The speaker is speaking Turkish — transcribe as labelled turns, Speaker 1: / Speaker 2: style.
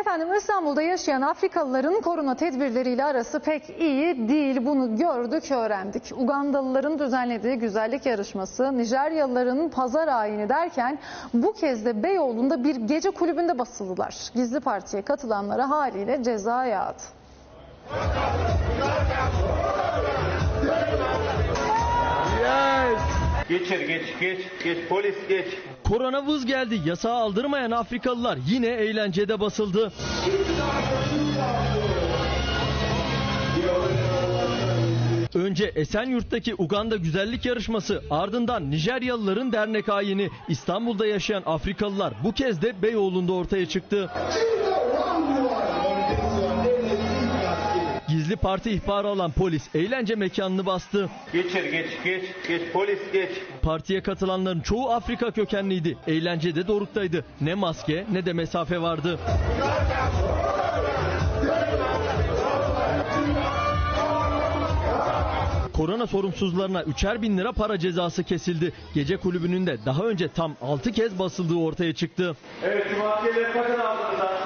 Speaker 1: Efendim İstanbul'da yaşayan Afrikalıların korona tedbirleriyle arası pek iyi değil. Bunu gördük, öğrendik. Ugandalıların düzenlediği güzellik yarışması, Nijeryalıların pazar ayini derken bu kez de Beyoğlu'nda bir gece kulübünde basıldılar. Gizli partiye katılanlara haliyle ceza yağdı.
Speaker 2: Geç içeri geç geç geç polis geç.
Speaker 3: Korona vız geldi. Yasağı aldırmayan Afrikalılar yine eğlencede basıldı. Önce Esenyurt'taki Uganda güzellik yarışması ardından Nijeryalıların dernek ayini İstanbul'da yaşayan Afrikalılar bu kez de Beyoğlu'nda ortaya çıktı. Gizli parti ihbarı alan polis eğlence mekanını bastı.
Speaker 2: Geç içeri geç geç geç polis geç.
Speaker 3: Partiye katılanların çoğu Afrika kökenliydi. Eğlence de doruktaydı. Ne maske ne de mesafe vardı. Korona sorumsuzlarına üçer bin lira para cezası kesildi. Gece kulübünün de daha önce tam 6 kez basıldığı ortaya çıktı.
Speaker 2: Evet şu maskeleri takın ağzınıza.